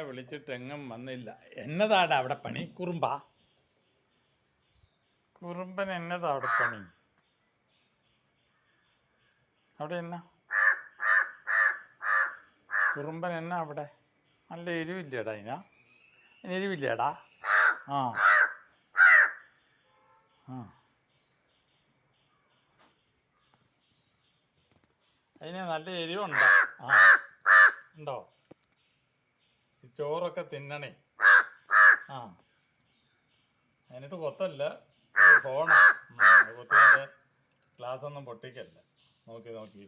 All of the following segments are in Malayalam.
വിളിച്ചിട്ട് എങ്ങും വന്നില്ല. എന്നതാടാ അവിടെ പണി? കുറുമ്പ. കുറുമ്പൻ എന്നതാ അവിടെ പണി? അവിടെ എന്നാ? കുറുമ്പൻ എന്നാ അവിടെ? നല്ല എരിവില്ലേടാ അതിനാ എരിവില്ലേടാ? ആ. ആ. അതിന് നല്ല എരിവുണ്ടോ? ആ. ഉണ്ടോ? ചോറൊക്കെ തിന്നണേ. ആ. എന്നിട്ട് കൊത്തല്ല. ഫോണാ കൊത്തിന്റെ ഗ്ലാസ് ഒന്നും പൊട്ടിക്കല്ല. നോക്കി നോക്കി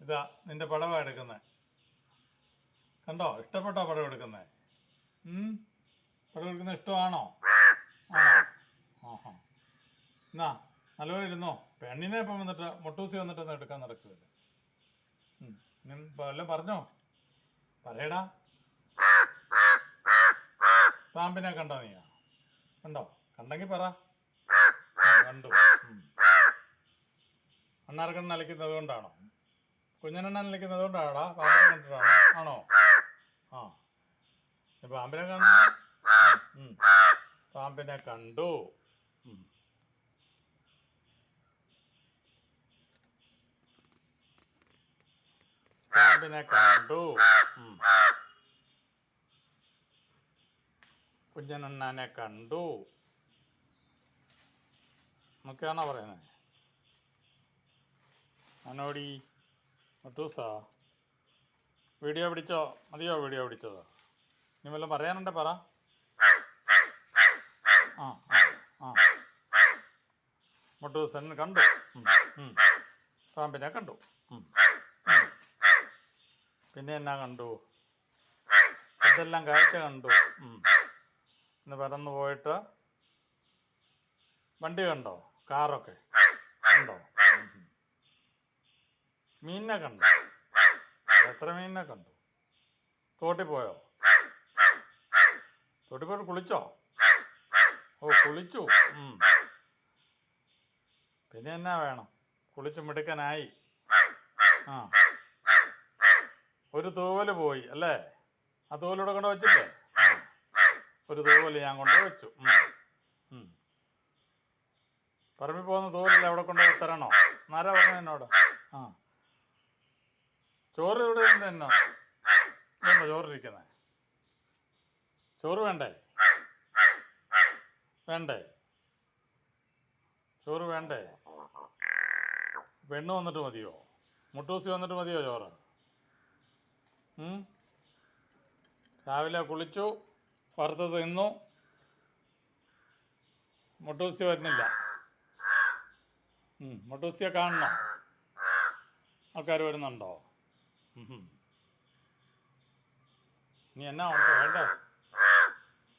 ഇതാ നിന്റെ പടവാ എടുക്കുന്നത് കണ്ടോ? ഇഷ്ടപ്പെട്ടോ പടം എടുക്കുന്നത് പടം എടുക്കുന്ന ഇഷ്ടമാണോ? എന്നാ നല്ലപോലെ ഇരുന്നോ? പെണ്ണിനെ ഇപ്പം വന്നിട്ട് മുട്ടൂസി വന്നിട്ടൊന്നും എടുക്കാൻ നടക്കില്ല വല്ലതും പറഞ്ഞോ? പറയടാ. പാമ്പിനെ കണ്ടോ നീ? കണ്ടോ? കണ്ടെങ്കിൽ പറ. കണ്ടു. അണ്ണാർക്കണ്ണൻ അലക്കുന്നത് കൊണ്ടാണോ? കുഞ്ഞനണ്ണൻ അലക്കുന്നത് കൊണ്ടാണോടാ പാമ്പിനെ കണ്ടിട്ടാണോ? ആണോ? ആ. പാമ്പിനെ കണ്ടു. പാമ്പിനെ കണ്ടു. പാമ്പിനെ കണ്ടു. കുഞ്ഞനണ്ണാനെ കണ്ടു എന്നൊക്കെയാണോ പറയുന്നത് മനോടി മട്ടൂസാ വീഡിയോ പിടിച്ചോ മതിയോ വീഡിയോ പിടിച്ചതോ ഇനി വല്ലതും പറയാനുണ്ടെ പറ ആ ആ മുട്ടൂസൻ കണ്ടു. പാമ്പിനെ കണ്ടു. പിന്നെ എന്നാ കണ്ടു? ഇതെല്ലാം കാഴ്ച കണ്ടു. ഇന്ന് പറന്ന് പോയിട്ട് വണ്ടി കണ്ടോ? കാറൊക്കെ കണ്ടോ. മീനിനെ കണ്ടു? എത്ര മീനിനെ കണ്ടു? തോട്ടി പോയോ? തോട്ടിൽ പോയിട്ട് കുളിച്ചോ? ഓ കുളിച്ചു. പിന്നെ എന്നാ വേണം? കുളിച്ച് മിടുക്കനായി. ആ. ഒരു തൂവൽ പോയി അല്ലേ? ആ തൂവലൂടെ കൊണ്ട് വെച്ചില്ലേ? ഒരു തൂവൽ ഞാൻ കൊണ്ട് വെച്ചു. പറമ്പിൽ പോകുന്ന തൂവലല്ല അവിടെ കൊണ്ട് തരണോ? നാരാ പറഞ്ഞു എന്നോട്. ആ. ചോറ് ഇവിടെ ഉണ്ട് എന്നോ? ചോറ് ചോറിരിക്കുന്നത് ചോറ് വേണ്ടേ? വേണ്ടേ? ചോറ് വേണ്ടേ? പെണ്ണ് വന്നിട്ട് മതിയോ? മുട്ടൂസി വന്നിട്ട് മതിയോ ചോറ്? രാവിലെ കുളിച്ചു വറുത്ത് തിന്നു. മുട്ടൂസി വരുന്നില്ല. മുട്ടൂസിയെ കാണണോ. ആൾക്കാർ വരുന്നുണ്ടോ? നീ എന്നാ ഉണ്ട്? വേണ്ട.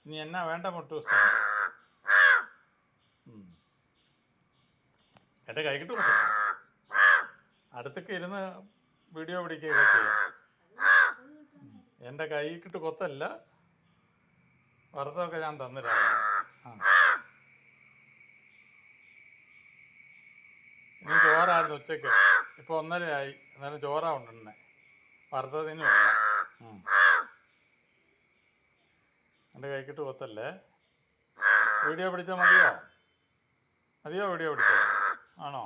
ഇനി എന്നാ വേണ്ട മുട്ടൂസി? എന്റെ കൈകിട്ട് അടുത്തൊക്കെ ഇരുന്ന് വീഡിയോ പിടിക്കുകയൊക്കെ ചെയ്യാം. എന്റെ കൈക്കിട്ട് കൊത്തല്ല. വറുത്തൊക്കെ ഞാൻ തന്നിരാ ആ. ഇനി ചോറായിരുന്നു ഉച്ചയ്ക്ക്? ഇപ്പോൾ ഒന്നരയായി. എന്നാലും ചോറാ ഉണ്ടെന്നെ. വറുത്തതിന് എന്റെ കൈക്കിട്ട് കൊത്തല്ലേ? വീഡിയോ പിടിച്ചാൽ മതിയോ? മതിയോ വീഡിയോ പിടിച്ചോ? ആണോ?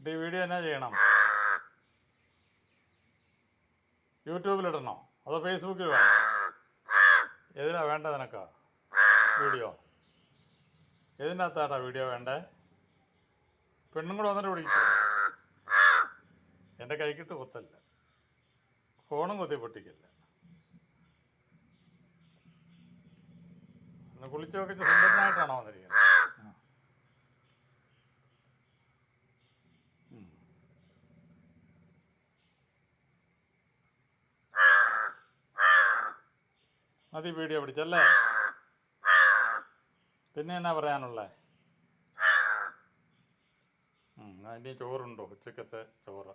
ഈ വീഡിയോ എന്നാ ചെയ്യണം? യൂട്യൂബിലിടണോ? അതോ ഫേസ്ബുക്കിൽ വേണോ? എതിനാ വേണ്ട നിനക്ക്? വീഡിയോ. എതിനകത്താട്ടാ വീഡിയോ വേണ്ടേ? പെണ്ണും കൂടെ വന്നിട്ട് വിളിക്കും എന്റെ കൈക്കിട്ട് കുത്തല്ല. ഫോണും കുത്തി പൊട്ടിക്കല്ല. കുളിച്ചു നോക്കി സുന്ദരനായിട്ടാണോ വന്നിരിക്കുന്നത്? മതി വീഡിയോ പിടിച്ചല്ലേ പിന്നെ എന്നാ പറയാനുള്ളത് അതിന്റെ ചോറുണ്ടോ? ഉച്ചക്കത്തെ ചോറ്.